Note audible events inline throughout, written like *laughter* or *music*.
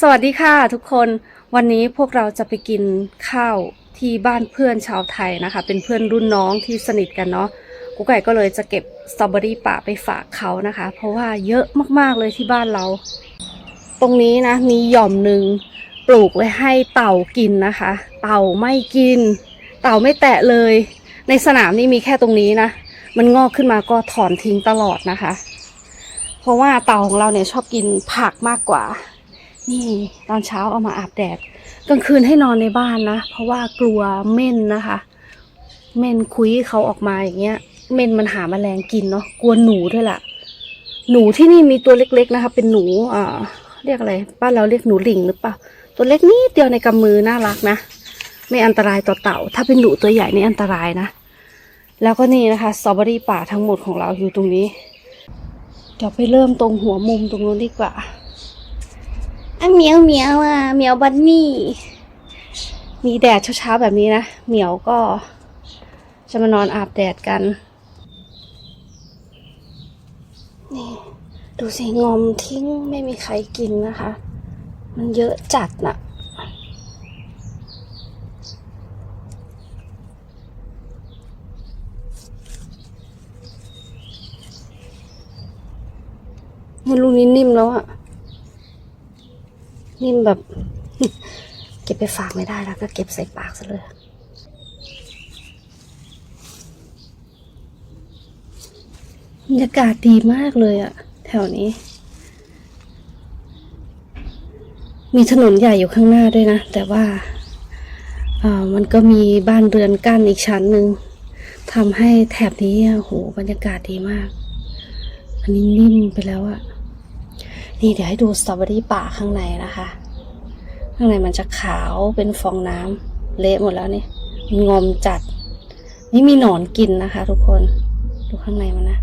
สวัสดีค่ะทุกคนวันนี้พวกเราจะไปกินข้าวที่บ้านเพื่อนชาวไทยนะคะ เป็นเพื่อนรุ่นน้องที่สนิทกันเนาะกุ๊กไก่ก็เลยจะเก็บสตรอเบอรี่ป่าไปฝากเขานะคะ เพราะว่าเยอะมากๆเลยที่บ้านเรา ตรงนี้นะมีหย่อมหนึ่งปลูกไว้ให้เต่ากินนะคะ เต่าไม่กิน เต่าไม่แตะเลย ในสนามนี่มีแค่ตรงนี้นะ มันงอกขึ้นมาก็ถอนทิ้งตลอดนะคะ เพราะว่าเต่าของเราเนี่ยชอบกินผักมากกว่า นี่ตอนเช้าเอามาอาบแดดกลางคืนให้นอนในบ้านนะ เพราะว่ากลัวเม่นนะคะ เม่นคุยเขาออกมาอย่างเงี้ย เม่นมันหาแมลงกินเนาะกลัวหนูด้วยล่ะ หนูที่นี่มีตัวเล็กๆนะคะ เป็นหนูอ่าเรียกอะไรบ้านเราเรียกหนูหลิงหรือเปล่าตัวเล็กนิดเดียวในกำมือน่ารักนะไม่อันตรายต่อเต่า ถ้าเป็นหนูตัวใหญ่นี่อันตรายนะ แล้วก็นี่นะคะสตรอเบอรี่ป่าทั้งหมดของเราอยู่ตรงนี้ เดี๋ยวไปเริ่มตรงหัวมุมตรงนู้นดีกว่า เหมียวเหมียวอะเหมียวบันนี่ มีแดดเช้าๆแบบนี้นะเหมียวก็จะมานอนอาบแดดกัน นี่ ดูสิงอมทิ้งไม่มีใครกินนะคะ มันเยอะจัดน่ะเนี่ยลูกนี้นิ่มแล้วอะ นิ่มแบบ เก็บไปฝากไม่ได้แล้วก็เก็บใส่ปากซะเลยบรรยากาศดีมากเลยอะแถวนี้ มีถนนใหญ่อยู่ข้างหน้าด้วยนะ แต่ว่าเออมันก็มีบ้านเรือนกั้นอีกชั้นหนึ่งทำให้แถบนี้อะโหบรรยากาศดีมาก อันนี้นิ่มไปแล้วอะ นี่เดี๋ยวให้ดูสตรอเบอรี่ป่าข้างในนะคะ ข้างในมันจะขาวเป็นฟองน้ำเละหมดแล้วนี่มันงอมจัด นี่มีหนอนกินนะคะ ทุกคน ดูข้างในมันนะ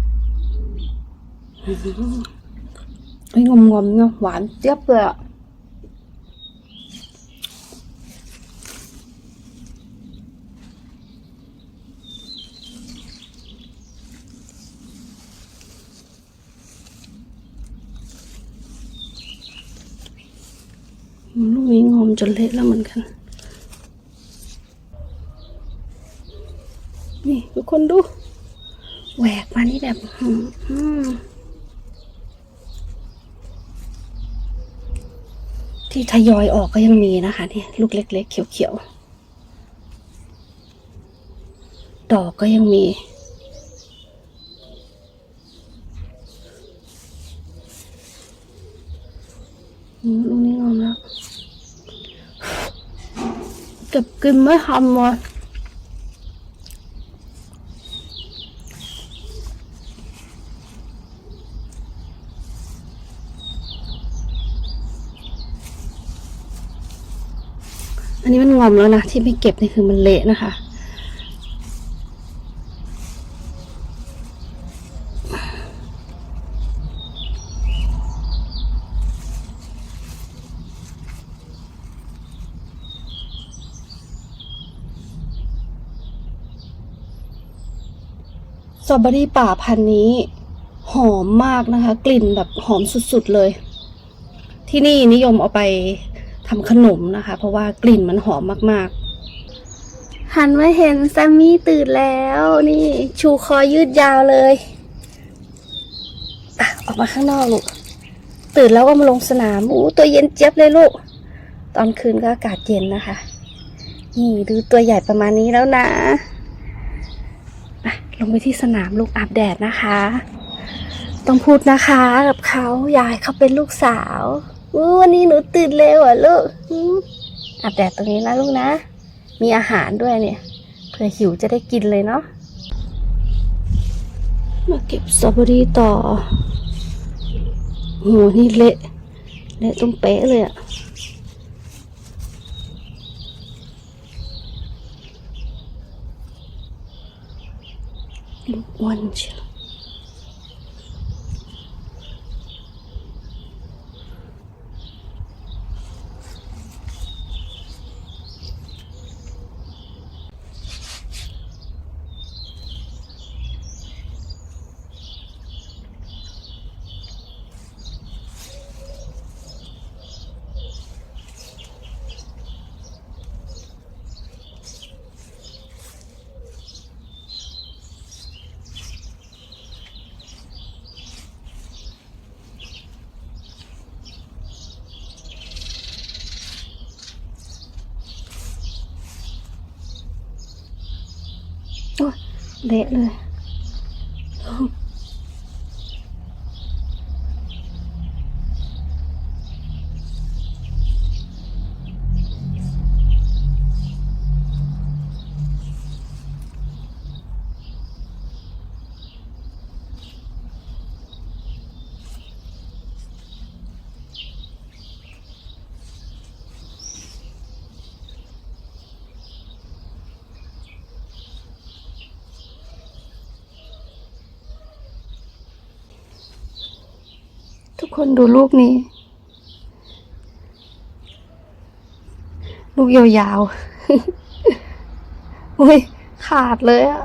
อื้อหือเฮ้ยงอมงอมๆเนาะหวานเจี๊ยบเลยอะ ลูกนี้งอมจนเละแล้วเหมือนกัน นี่ทุกคนดู แหวกมานี่แบบอืมที่ทยอยออกก็ยังมีนะคะเนี่ยลูกเล็ก ๆ เขียวๆ ดอกก็ยังมี อืมลูกนี้งอมแล้ว เก็บกินไม่ทำเลยอันนี้มันงอมแล้วนะที่ไม่เก็บนี่คือมันเละนะคะ ตรอเบอรี่ป่าพันธุ์นี้ หอมมากนะคะ กลิ่นแบบหอมสุดๆเลย ที่นี่นิยมเอาไปทำขนมนะคะ เพราะว่ากลิ่นมันหอมมากๆ หันมาเห็นแซมมี่ตื่นแล้วนี่ ชูคอยืดยาวเลยอะออกมาข้างนอกลูกตื่นแล้วก็มาลงสนามอู้ตัวเย็นเจี๊ยบเลยลูก ตอนคืนก็อากาศเย็นนะคะ นี่ดูตัวใหญ่ประมาณนี้แล้วนะ ลงไปที่สนามลูกอาบแดดนะคะ ต้องพูดนะคะกับเขาอยายเขาเป็นลูกสาวอู้วันนี้หนูตื่นเร็วอะลูกอืมอาบแดดตรงนี้นะลูกนะ มีอาหารด้วยเนี่ยเผื่อหิวจะได้กินเลยเนาะมาเก็บสตรอเบอรี่ต่อโหนี่เละเละตรงเป๊ะเลยอะ ลูกอ้ว เละเลย ทุก คนดูลูกนี้ ลูกยาวๆอุ้ยขาดเลยอะ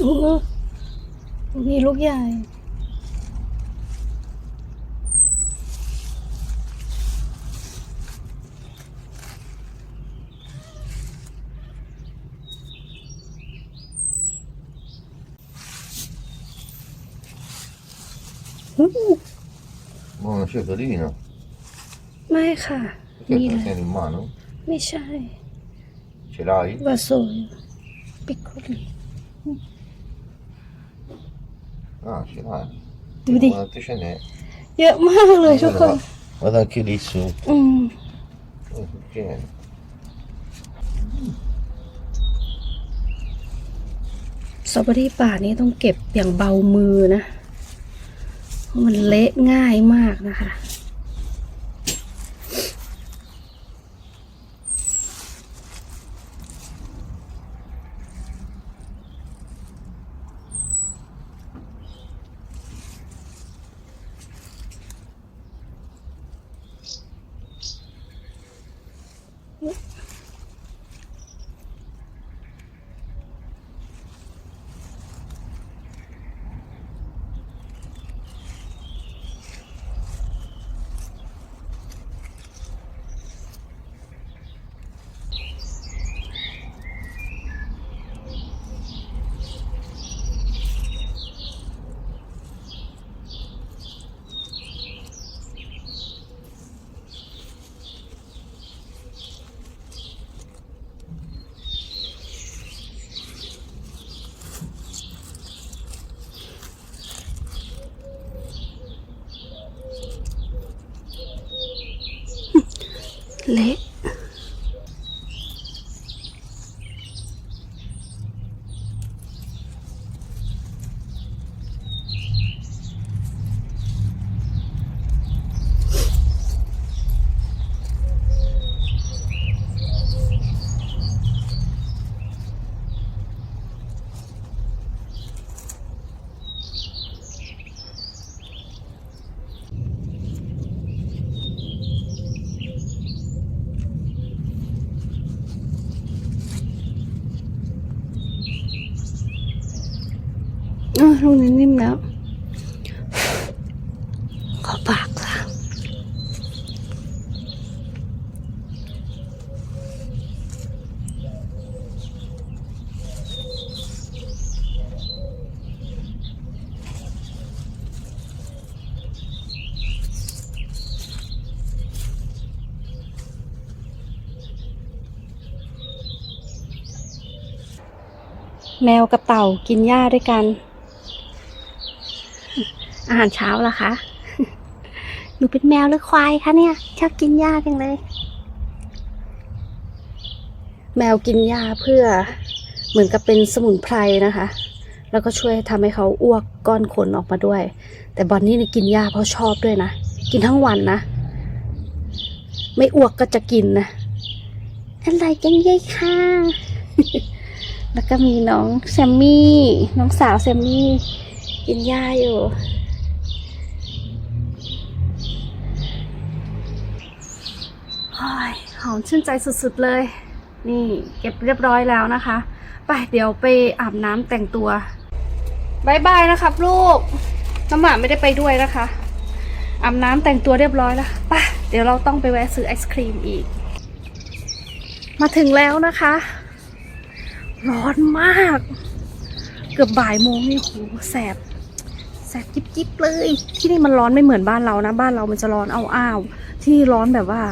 อมีลูกใหญ่มองเชื่อตัวดีนะไม่ค่ะนี่แหละไม่ใช่ Ce l'hai? Vassoio, piccoli. Mm. ซปิกโคลี Ah, ce l'hai. ดูดิ Quante ce n'è? เยอะมากเลยทุกคน Guarda anche lì su. อืม Oh, pieno. สตรอเบอรี่ป่านี้ต้องเก็บอย่างเบามือนะเพราะมันเละง่ายมากนะคะ เอลูกนี้นิ่มแล้ว ขอปากค่ะแมวกับเต่ากินหญ้าด้วยกัน อาหารเช้าล่ะคะ หนูเป็นแมวหรือควายคะเนี่ย ชอบกินหญ้าจังเลย แมวกินหญ้าเพื่อเหมือนกับเป็นสมุนไพรนะคะ แล้วก็ช่วยทำให้เขาอ้วกก้อนขนออกมาด้วย แต่บอนนี่นี่กินหญ้าเพราะชอบด้วยนะ กินทั้งวันนะ ไม่อ้วกก็จะกินนะ อะไรกันยัยค่ะ แล้วก็มีน้องแซมมี่ น้องสาวแซมมี่ กินหญ้าอยู่ อมชื่นใจสุดๆเลย นี่เก็บเรียบร้อยแล้วนะคะ ไปเดี๋ยวไปอาบน้ำแต่งตัวบายบายนะครับลูก น้ำหมาไม่ได้ไปด้วยนะคะอาบน้ำแต่งตัวเรียบร้อยแล้วไปเดี๋ยวเราต้องไปแวะซื้อไอศครีมอีก มาถึงแล้วนะคะ ร้อนมาก เกือบบ่ายโมงนี่โหแสบแสบจิบจิบๆเลย ที่นี่มันร้อนไม่เหมือนบ้านเรานะ บ้านเรามันจะร้อนอ้าวๆที่ร้อนแบบว่า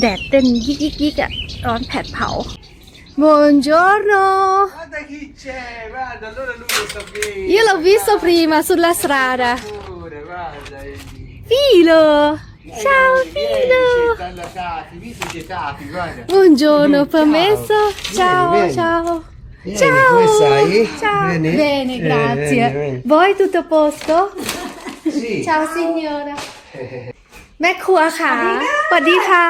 แดดเต้นยิกยิกยิกอะร้อนแผดเผา Buongiorno Guarda chi c'è, guarda, allora lui lo sapeva. Io l'ho visto prima sulla strada Pure, guarda. Filo Ciao Vieni, Filo C'è Talla Tati, visto c'è Tati, guarda. Buongiorno Ciao. permesso Ciao Vieni, vieni. ciao Vieni, Ciao come stai? Ciao Vieni. Bene Eh, grazie vieni, vieni. Voi tutto a posto? Sì. Ciao signora แม่ครัวค่ะสวัสดีค่ะ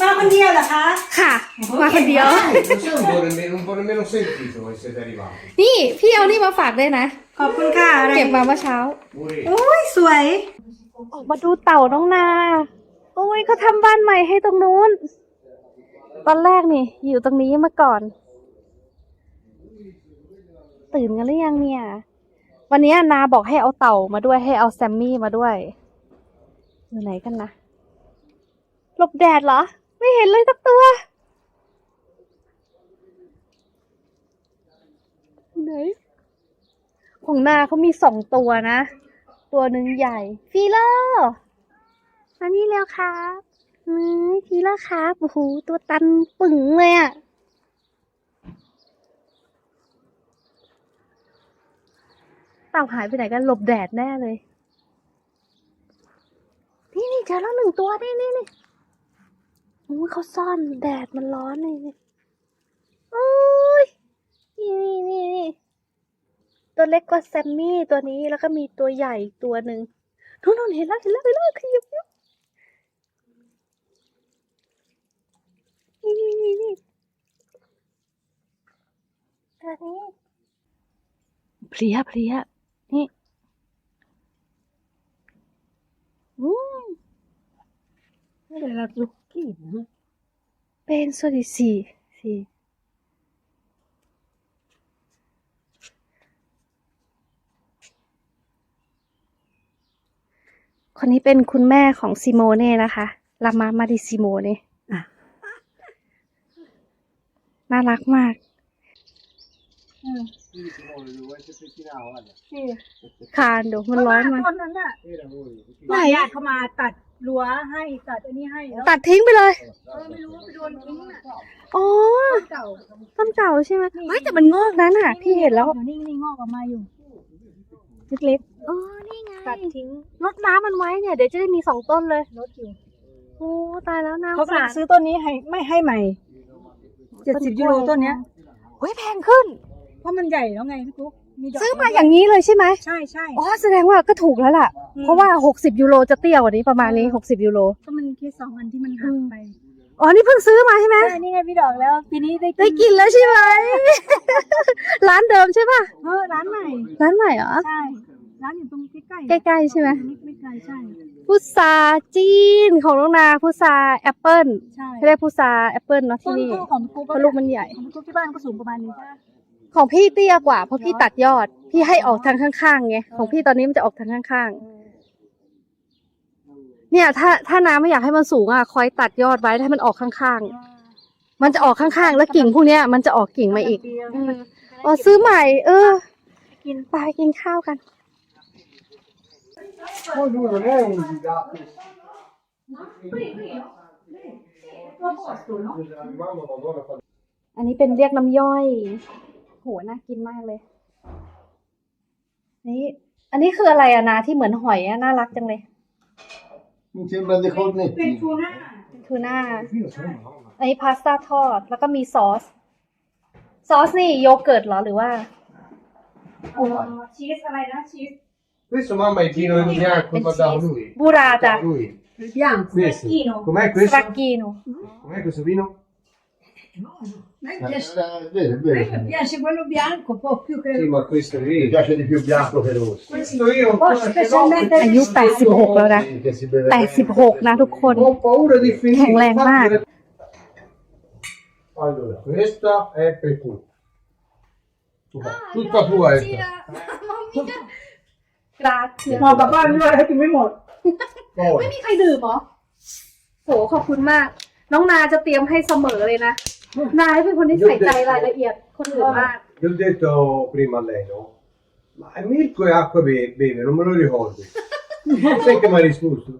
มาคนเดียวเหรอคะ ค่ะ มาคนเดียว Non sei un po' nemmeno, un po' nemmeno sentito che siete arrivati. นี่พี่เอานี่มาฝากด้วยนะ ขอบคุณค่ะอะไรเก็บมาเมื่อเช้า Pure. โอ้ยสวย ออกมาดูเต่าน้องนา โอ้ยเขาทำบ้านใหม่ให้ตรงนู้น ตอนแรกนี่ อยู่ตรงนี้มาก่อน ตื่นกันหรือยังเนี่ย วันนี้นาบอกให้เอาเต่ามาด้วยให้เอาแซมมี่มาด้วย อยู่ไหนกันนะ หลบแดดเหรอ ไม่เห็นเลยสักตัว ไหน ของนาเขามีสองตัวนะ ตัวหนึ่งใหญ่ฟีเลอร์มานี่แล้วครับนี่ฟีเลอร์ครับ โอ้โห ตัวตันปึ๋งเลยอะเต่าหายไปไหนกันหลบแดดแน่เลย นี่นี่เจอแล้วหนึ่งตัวนี่นี่นี่โอ้ยเขาซ่อนแดดมันร้อนเลยนี่โอ้ยนี่นี่นี่นี่ตัวเล็กกว่าแซมมี่ตัวนี้แล้วก็มีตัวใหญ่ตัวหนึ่งนู่นนู่นเห็นแล้วเห็นแล้วเห็นแล้วขยับยับนี่นี่นี่นี่ตัวนี้เพลียเพลียนี่อืม เราลุกกี้นะเป็นส่วนที่สี่สี่คนนี้เป็นคุณแม่ของซิโมเน่นะคะลามามาดิซิโมเน่ะน่ารักมาก คานเดี๋ยวมันร้อนมันต้นนั้นน่ะไหนญาติเขามาตัด รั้วให้ตัดอันนี้ให้แล้วตัดทิ้งไปเลย เออไม่รู้ว่าไปโดนทิ้งน่ะอ๋อเก่าต้นเก่าใช่ไหมเฮ้ยแต่มันงอกนั้นน่ะ พี่เห็นแล้ว อยู่นี่นี่งอกออกมาอยู่เล็กๆเออนี่ไงตัดทิ้งรดน้ำมันไว้เนี่ยเดี๋ยวจะได้มีสองต้นเลย รถอยู่โอ้ตายแล้วน้ำเขากำลัสางดซื้อต้นนี้ให้ไม่ให้ใหม่เจ็ดสิบยูโรต้นเนี้ยเฮ้ยแพงขึ้น เพราะมันใหญ่แล้วไงพี่ปุ๊กมี ดอกซื้อมาอย่างนี้เลยใช่ไหมใช่ใช่อ๋อแสดงว่าก็ถูกแล้วล่ะอืมเพราะว่า 60 ยูโรจะเตี้ยกว่านี้ประมาณนี้ 60 ยูโรก็มันแค่สองอันที่มันหักไปอ๋อนี่เพิ่งซื้อมาใช่ไหมใช่นี่ไงพี่ดอกแล้วปีนี้ได้ได้กินแล้วใช่ไหม ร้านเดิมใช่ป่ะเออร้านใหม่ร้านใหม่เหรอ ใช่ร้านอยู่ตรงใกล้ๆใกล้ๆใช่ไหมไม่ไม่ไกลใช่พุทราจีนของน้องนาพุทราแอปเปิลใช่เขาเรียกพุทราแอปเปิลเนาะที่ต้นนี่ต้นของพี่ปุ๊กเพราะลูกมันใหญ่ ของพี่ปุ๊กที่บ้านก็สูงประมาณนี้ใช่ไหม ของพี่เตี้ยกว่าเพราะพี่ตัดยอด พี่ให้ออกทางข้างๆไงของพี่ตอนนี้มันจะออกทางข้างๆเนี่ย ถ้าถ้าน้ำไม่อยากให้มันสูงอะคอยตัดยอดไว้ให้มันออกข้างๆมันจะออกข้างๆแล้วกิ่งพวกเนี้ยมันจะออกกิ่งมาอีกอืมอ๋อซื้อใหม่ เออ กินไปกินข้าวกัน Poi lui non è un girato. Mamma, madonna, fa อันนี้เป็นเรียกน้ำย่อยโห น่ากินมากเลย นี่ อันนี้คืออะไรอะนะที่เหมือนหอยอะน่ารักจังเลย Mi sembra dei เป็นทู cornetti. น่าทูน่า Io sono mamma. อันนี้พาสต้าทอด แล้วก็มีซอส ซอสนี่โยเกิร์ตเหรอหรือว่า เอ่อชีสอะไรนะชีส Questo mamma è il vino bianco, ma da lui. บูราจ้ะ Da lui. ย่าง Questo. กีโน Com'è ส questo? ลักกีโน Com'è questo vino? A me Eh, piace, eh, vedi, a me vedi. piace quello bianco, un po' più che... Sì, ma questo Mi lì. piace di più bianco che rosso. Questo io Oh, ancora ce l'ho. specialmente อายุ 86 แล้วนะ Sì, che si beve 86 นะทุกคน Ho paura di finire. แข็งแรงมาก Infatti, Allora, questa è per tu. Tutta tua questa. กราเซีย No, papà non è che mi muoio. ไม่มีใครดื่มเหรอโหขอบคุณมาก น้องนาจะเตรียมให้เสมอเลยนะ นายเป็นคนที่ใส่ใจรายละเอียดคนอื่นมาก Gli ho detto prima a lei, no? Ma Mirko è acqua be- beve, non me lo ricordo. *laughs* Sai che mi ha risposto?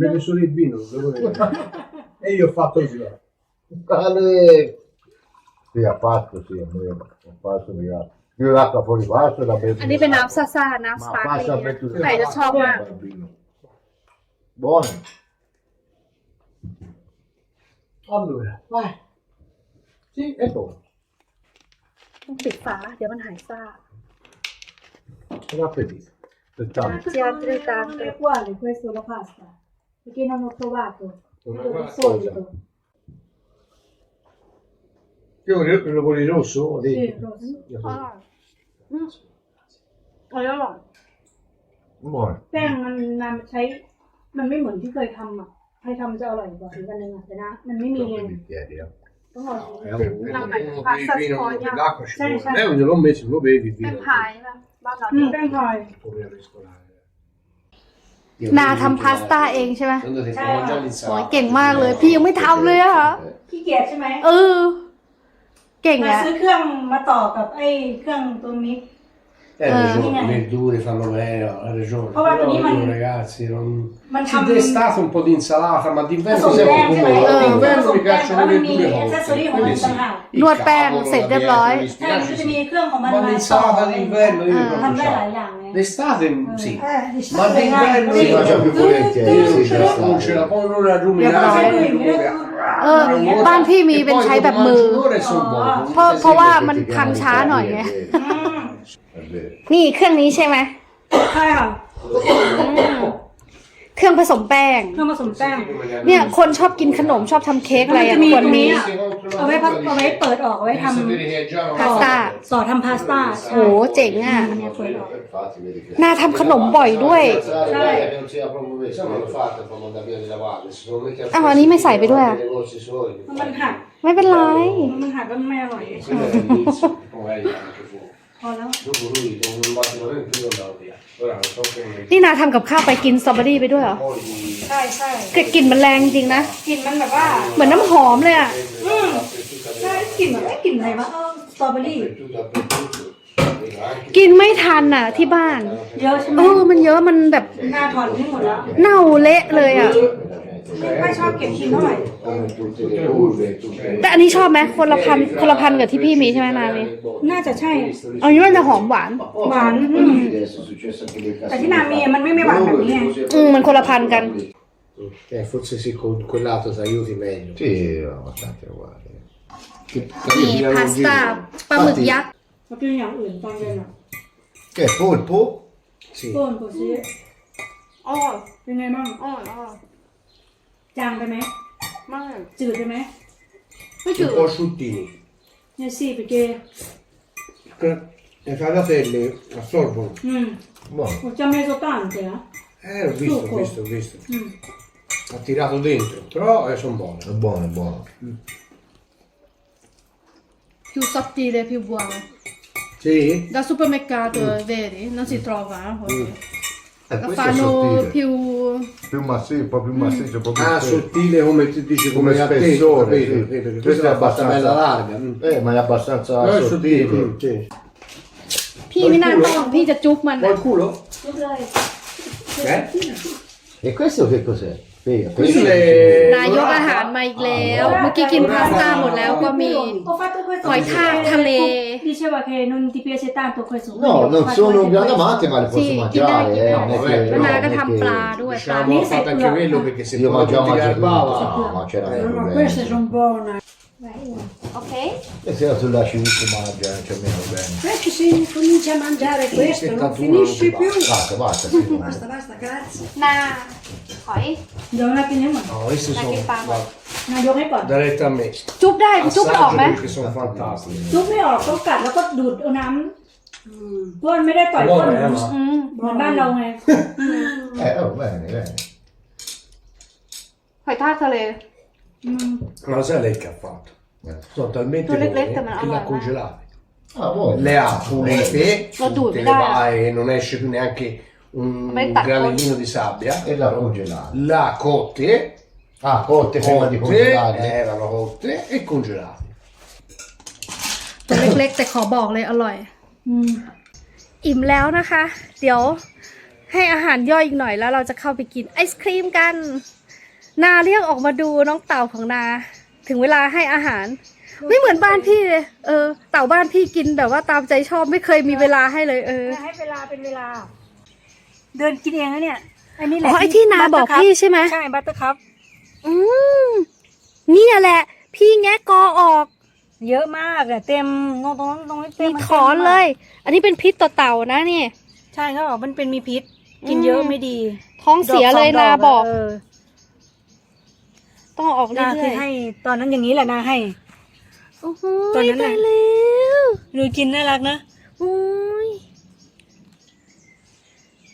Beve solo il vino, non devo vedere. E io ho fatto così. guarda. Ale! Sì, ha fatto, sì, è vero. Ha fatto, ragazzi. Io l'acqua fuori passo la bevo. อันนี้เป็นน้ำซ่าๆน้ำส Ma ปาร์ค passa ลิ per ง tutti. ใครจะชอบมาก Bambino. Buono. Allora, vai. Sì, e poi. ต้องปิดฝาเดี๋ยวมันหายซ่า Buon appetito. Aspettiamo. เจียวจืดจานเต็ม Quale? Questo la pasta? Perché non ho trovato. Una Quello buona di solito. Che vuoi, lo vuoi rosso? o Sì, dentro? rosso. อร่อยอืมอร่อยอร่อย Buono. แป้งมันมันใช้ มันไม่เหมือนที่เคยทำอะ ใครทำจะอร่อยกว่าอีกอันหนึงอะแต่นะ มันไม่มีไง Troppi bicchieri, eh. ต้อ งเอา È un, No, uno ma che pasta il vino, sfoglia. l'acqua ci Sì, vuole. sì. Eh, non l'ho messo, lo bevi il เป็น vino. พายนะบ้านเราอืมแป้งพาย Come al ristorante. นาทำพาสต้าเองใช่ไหม Quando ti Ciao. già โอ้ยเก่งมากเลย พี่ยังไม่ทำเลยอะขี้เกียจใช่ไหมเออ เก่งมาอะซื้อเครื่องมาต่อกับไอ้เครื่องตัวนี้ Eh, hai Eh. ragione, le verdure fanno bene, no, hai ragione. Oh, guarda, Però prima- io, ragazzi, non... มัน Sì, ทำ d'estate un po' di insalata, ma ผ d'inverno สม sempre แป้งใช่ไหม come เออ D'inverno ผส mi มแป้ง piacciono แล้ว le มันมี verdure แอคเซสซอ cotte. รี่ของมัน Quelle ต่าง sì. หาก Il นวดแป้ง cavolo, เสร็จ la เรียบร้อย bieta, mi ใช่มัน spiace, ก็จะมี sì. เครื่องของมัน Ma มาต่อ l'insalata d'inverno io เออ non ทำได้ lo หลาย so. อย่างไง D'estate sì. เออดิฉัน Ma ได้ง่าย d'inverno Sì, io faccio più volentieri, io sì, ce già l'ho, sta. non ce la poi non a เดี๋ยวก็ ruminare. ใช้อื่น come ไม่ได้เออบ้านพี่มีเป็นใช้แบบมือ Ore sono buone. เพราะ เพราะว่ามันทำช้าหน่อยไงอืม È vero. นี่เครื่องนี้ใช่ไหมใช่ค่ะเครื่องผสมแป้ง เครื่องผสมแป้ง เนี่ยคนชอบกินขนมชอบทำเค้กอะไรมันอะจะมีควรตรงนี้มีอะ เอาไว้พักเอาไว้เปิดออกเอาไว้ทพาสต้าำต่อทำพาสต้า โหเจ๋งอะเนี่ยเปิดออก Infatti, vedi che... นาทำขนมบ่อยด้วย Sai che non sia proprio questo. Insomma, l'ho fatta per mandare via di lavare. Se lo metti a Ah, ma lì mi sai, vedo, eh. nei negozi suoi. มันหัก ไม่เป็นไร มันหัก แล้วมันไม่อร่อย Quello è l'inizio, poi vai anche fuori. พอแล้ว Dopo lui con un battimento più lo andavo via. Ora non so come นี่นาทำกับข้าวไปกินสตรอเบอรี่ไปด้วยเหรอ poi di ใช่ใช่คือกลิ่นมันแรงจริงนะ กลิ่นมันแบบว่า เหมือนน้ำหอมเลยอะ อืมใช่กลิ่นแบบไม่กลิ่นอะไรวะเออสตรอเบอรี่ tutto dappertutto. Vedo anche กินไม่ทันอะ ที่บ้านเยอะใช่ไหมเออมันเยอะมันแบบหน้าถอนทิ้งหมดแล้ว เน่าเละเลยอะ ไม่ค่อยชอบเก็บกินเท่าไหร่ Come tutte le curve, tutte แต่อันนี้ชอบไหมคนละพันคนละพันกับที่พี่มีใช่ไหมนามีน่าจะใช่อันนี้มันจะหอมหวาน หวานอืม Adesso è successo anche del แต่ที่นามีมันไม่ไม่หวานแบบนี้ไงอืมมันคนละพันกัน Eh, forse sì, con quel lato ti aiuti meglio. Sì, abbastanza uguali. Che นี่พาสต้าปลาหมึกยักษ์มากินอย่างอื่นตอนเย็นอะ Che è polpo? Sì. ต้นโกซีอ๋อ เป็นไงบ้างอ๋ออ๋อ จางไปไหม มาก จืดไปไหม ไม่จืด Un po' asciuttini. เนี่ยสิไปเก Le fadatelle assorbono. อืม Buono. ผมจะไม่โซตันเสีย Eh, ho visto, ho Succo. visto, ho visto. อืม Ha tirato dentro, però eh, sono buone. È buono, è buono. più sottile più buono Sì? da supermercato vedi non si trova così Eh, lo questo è fanno sottile. più Più massiccio, un po' più massiccio, un po' più Ah, spesso. sottile come ti dici, come, Come a te, spessore, capito? sì. Sì, perché Questo questa è è abbastanza bella abbastanza- larga. mm. Eh, ma è abbastanza Però è sottile. sottile, mm, sì. พี่ไม่น่าต้องพี่จะจุ๊บมัน Vuoi อะ il culo? ทุกเลย Eh? E questo che cos'è? Spiega. Questo questo- è... นายกอาหารมาอีกแล้ว เมื่อกี้กินพาสต้าหมดแล้วก็มี Ho fatto questo Poi perché tag, tale. Diceva che non ti piace tanto questo. quindi No, ho non fatto sono un anche grande questo. amante, ma le posso Sì, mangiare. chi eh, dai, non è chi che- dai. no, นาก็ non è ทำ che- ปลาด้วยปลา Diciamo, ho fatto anche quello perché se Io poi mangiavo tutti mangiato garbava... tutto. No, c'era Ma problema. queste sono buone. โอเค E se tu lasci tutto mangia, non c'è meno bene. Perché se comincia a mangiare questo non 71 finisce non ti più. Basta, basta. sì, no. Basta, basta, grazie. นาหอย Devo un attimo. No, questi Ma sono... che famo? guarda, นายกให้ก่อน Darete a me. จุ๊บได้จุ๊บไม่ออกไหม Assaggiali che sono fantastici. จุ๊บไม่ออกต้องกัดแล้วก็ดูดเอาน้ำเพราะมันไม่ได้ต่อยก้น Buone, eh, ma อืมเหมือนบ้านเราไง Eh, oh, bene, bene. หอ Ma sai lei che ha fatto? Eh. Sono talmente Tu le buone glette, ma che allora, la congelate. Ah, buono. Le ha pulite, Lo tutte duri, le dai. vai, non esce più neanche un Ma è tacco. granellino di sabbia. E la congelata. La cotte, Ah, cotte prima di cotte, congelarle. erano cotte e congelate. ตัวเล็กๆ แต่ขอบอกเลยอร่อย อืมอิ่มแล้วนะคะ เดี๋ยวให้อาหารย่อยอีกหน่อยแล้วเราจะเข้าไปกินไอศครีมกัน นาเรียกออกมาดูน้องเต่าของนา ถึงเวลาให้อาหาร ไม่เหมือนบ้านพี่เลยเออเต่าบ้านพี่กินแบบว่าตามใจชอบไม่เคยมีเวลาให้เลยเออ ให้เวลาเป็นเวลา เดินกินเองนะเนี่ยอันนี้แหอ๋ละอไอที่นาบอกพี่ใช่ไหม ใช่บัตเตอร์คัพอืมเนี่ยแหละ พี่แงะกอออก เยอะมากอะเต็มตรงตรงนั้นตรงนี้เต็มีมถอนเลย อันนี้เป็นพิษต่อเต่านะเนี่ย ใช่เขาบอกมันเป็นมีพิษ กินเยอะไม่ดีท้องเสียเลยดกสงนาดบอกเออต้อง เอาออกนาเรื่คืออยให้ตอนนั้นอย่างนี้แหละนาให้ ๆโอ้โหตอนนั้นไปน่ะแล้วดูกินน่ารักนะโอ้ย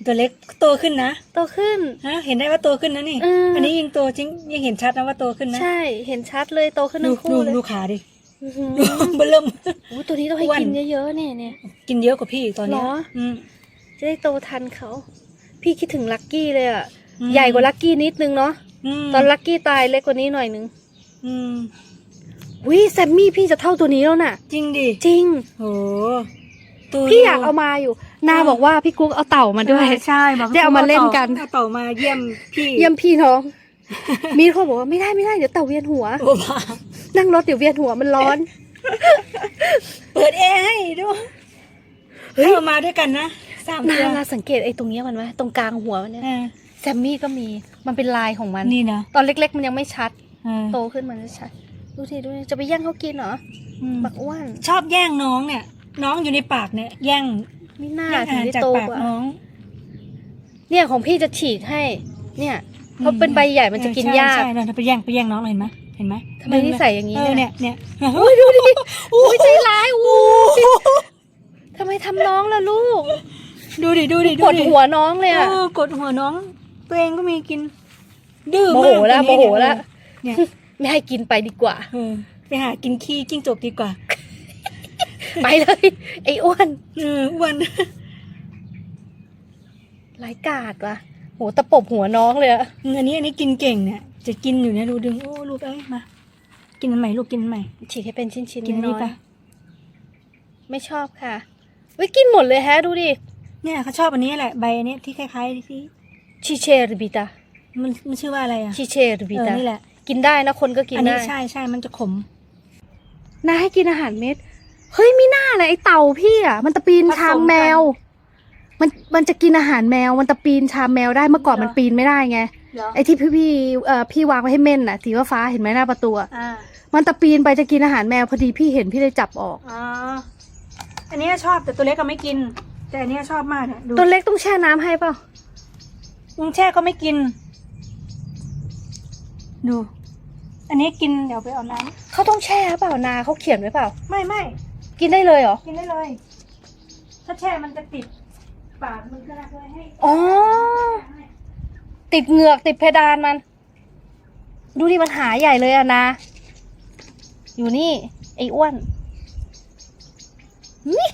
ตัวเล็กโตขึ้นนะโตขึ้น ฮะเห็นได้ว่าโตขึ้นนะนี่อืมอันนี้ยิงโตจริงยังเห็นชัดนะว่าโตขึ้นนะใช่เห็นชัดเลยโตขึ้นดูทั้งคู่ดูเลยดูขาดิอื้อหือเบิ่ม อุ๊ยตัวนี้ต้องให้อ้วน กินเยอะๆเนี่ยเนี่ย กินเยอะกว่าพี่ตอนเนี้ยเหรอ อืม จะได้โตทันเขา พี่คิดถึงลักกี้เลยอะ อืม ใหญ่กว่าลักกี้นิดนึงเนาะม ตอนลักกี้ตายเล็กกว่านี้หน่อยนึงอืมวิแซมมี่พี่จะเท่าตัวนี้แล้วน่ะ จริงดิจริงโหตัวพี่อยากเอามาอยู่นาบอกว่าพี่กุ๊กเอาเต่ามาด้วยใช่บอกได้เอามาเล่นกันเอาเต่ามาเยี่ยมพี่เยี่ยมพี่น้อง มีคนบอกว่าไม่ได้ไม่ได้เดี๋ยวเต่าเวียนหัวโอ้บ้านั่งรถเดี๋ยวเวียนหัวมันร้อน เปิดแอร์ให้ดูเฮ้ยเอามาด้วยกันนะสามนาตัวนาสังเกตไอ้ตรงเนี้ยมันไหมตรงกลางหัวมันเนี่ยเออ แซมมี่ก็มีมันเป็นลายของมัน นี่นะตอนเล็ก ๆ มันยังไม่ชัด เออโตขึ้นมันจะชัด ดูทีดูทีจะไปแย่งเขากินเหรออืมบักอ้วนชอบแย่งน้องเนี่ย น้องอยู่ในปากเนี่ย แย่งไม่น่าแย่งถึอางหารได้จากโตปากกว่า น้อง เนี่ยของพี่จะฉีกให้ เนี่ยเพราะเป็นใบใหญ่มันจะกินเออใช่ยากใช่เราไปแย่งไปแย่งน้องเลยเห็นไหมเห็นไหมทำไมนิสัยอย่างนี้เออเนี่เนี่ย ยเนี่ยอุ้ยดูดิอุ้ยใจร้ายอู้ทำไมทำน้องล่ะลูกดูดิดูดิดูกดดิหัวน้องเลยเออะอกดหัวน้อง ตัวเองก็มีกิน ดื้อโมมากโหแล้วตัโมโหแล้วเนี่ยไม่ให้กินไปดีกว่า เออไปหากินขี้จิ้งจกดีกว่าไปเลย ไอ้อ้วนเอออ้วนร้ายกาจว่ะโหตะปบหัวน้องเลยอะอันนี้อันนี้กินเก่งเนี่ยจะกินอยู่เนี่ยดูดึงโอ้ลูกเอ้ยมา กินอันใหม่ลูกกินอันใหม่ ฉีกให้เป็นชิ้นๆกินอันน้นี้อยไปๆไม่ชอบค่ะวิกินหมดเลยแฮะดูดิ เนี่ยเขาชอบอันนี้แหละใบอันนี้ที่คล้ายๆที่ ชิเชริบิตามันมันชื่อว่าอะไรอะชิเชริบิเออตานี่แหละ กินได้นะคนก็กินอันนี้ได้ใช่ใช่มันจะขมน่าให้กินอาหารเม็ด เฮ้ยมีหน้าเลยไอเต่าพี่อะมันตะปีนผสมกันชามแมว มันมันจะกินอาหารแมว มันตะปีนชามแมวได้เมื่อก่อนเหรอมันปีนไม่ได้ไง เหรอไอที่พี่พี่เอ่อพี่วางไว้ให้เม่นน่ะสีฟ้าๆเห็นไหมหน้าประตูอะอ่ามันตะปีนไปจะกินอาหารแมวพอดีพี่เห็นพี่เลยจับออก อ๋ออันนี้ชอบแต่ตัวเล็กก็ไม่กิน แต่อันนี้ชอบมากเนี่ยดูตัวเล็กต้องแช่น้ำให้เปล่า ลุงแช่ก็ไม่กิน ดู อันนี้กินเดี๋ยวไปเอาน้เขาต้องแช่เปล่านาเขาเขียนไว้เปล่าำไม่ไม่กินได้เลยเหรอ กินได้เลย ถ้าแช่มันจะติดปากมันก็เลยให้อ๋อติดเหงือกติดเพดานมัน ดูดิมันหาใหญ่เลยอะนะอยู่นี่ ไอ้อ้วนนี่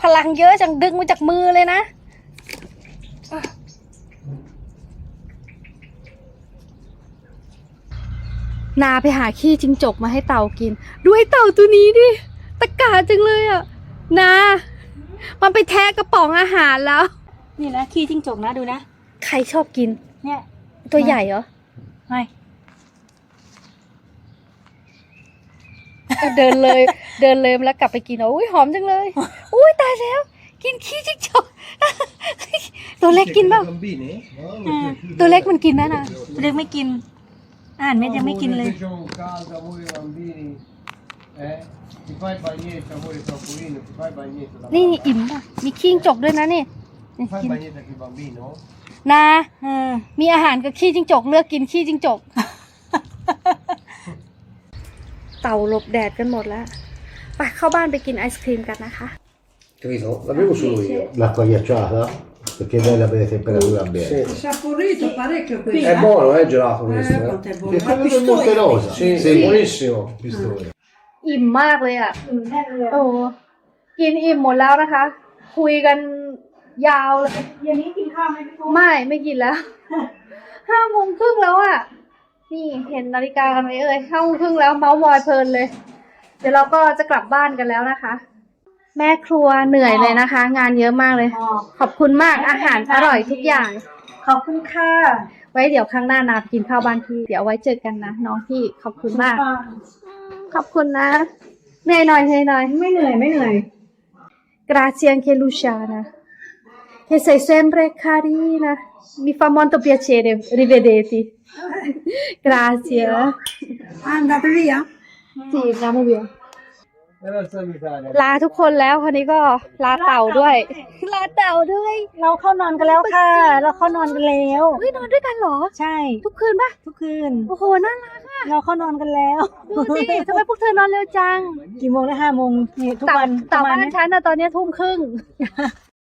พลังเยอะจังดึงมาจากมือเลยนะอะ นาไปหาขี้จิงจกมาให้เต่ากินดูไอ้เต่าตัวนี้ดิตะกาจังเลยอะนา มันไปแทะกระป๋องอาหารแล้ว นี่นะขี้จิ้งจกนะดูนะ ใครชอบกิน เนี่ยตัวใหญ่เหรอไม่เดินเลย เดินเลยแล้วกลับไปกินอุ้ยหอมจังเลยอุ้ยตายแล้ว กินขี้จิ้งจกตัวเล็กกินเปล่า Bambini? ตัวเล็กมันกินนะนะตัวเล็กไม่กิน อาหารเม็ดยังไม่กินเลย Facciamo un caldo, amore bambini. Eh? Ti fai il bagnetto, amore troppolino, ti fai il bagnetto. da นี่ papà. อิ่มป่ะ มีขี้จิ้งจกด้วยนะนี่นี่ Fai กิ il น bagnetto anche il bambino? นาเออมีอาหารกับขี้จิ้งจก เลือกกินขี้จิ้งจก เต่าหลบแดดกันหมดแล้ว ไปเข้าบ้านไปกินไอศครีมกันนะคะ Capito? La bevo solo io. L'acqua ghiacciata? Perché lei la beve a temperatura ambiente. Sì. Saporito parecchio questo. È buono, eh, il gelato questo. Eh, Eh. quanto è buono. Che Ma quello del pistoia Monte Rosa. Sì, sì, buonissimo. Pistoia. อิ่มมากเลยอะอืมแน่นเลยโอ้กินอิ่มหมดแล้วนะคะ คุยกันยาวเลย เย็นนี้กินข้าวไหมพี่ตุ๊กไม่ไม่กินแล้ว ห้าโมงครึ่งแล้วอะ นี่เห็นนาฬิกากันไหมเอ่ยห้าโมงครึ่งแล้วเมาส์มอยเพลินเลย เดี๋ยวเราก็จะกลับบ้านกันแล้วนะคะ แม่ครัวเหนื่อยเลยนะคะ งานเยอะมากเลยอ๋อขอบคุณมากอาหารอร่อยทุกอย่าง ขอบคุณค่ะ ไว้เดี๋ยวครั้งหน้านาไปกินข้าวบ้านพี่ เดี๋ยวไว้เจอกันนะน้องพี่ขอบคุณมาก ขอบคุณนะเหนื่อยหน่อยเหนื่อยหน่อยไม่เหนื่อยไม่เหนื่อย Grazie anche Luciana, che sei sempre carina. Mi fa molto piacere rivederti. Grazie. Ah, andate via? Sì, andiamo via. Era il sanitario. ลาทุกคนแล้วคนนี้ก็ลาเต่าด้วย ลาเต่าด้วย เราเข้านอนกันแล้วค่ะ เราเข้านอนกันแล้วเฮ้ยนอนด้วยกันเหรอ ใช่ ทุกคืนปะทุกคืน โอ้โห น่ารักอะเราเข้านอนกันแล้ว ดูสิทำไมพวกเธอนอนเร็วจัง กี่โมงแล้วห้าโมงนี่ทุกเต่าวันเต่าประมบ้าณนฉันอะตอนเนี้ยทุ่มครึ่ง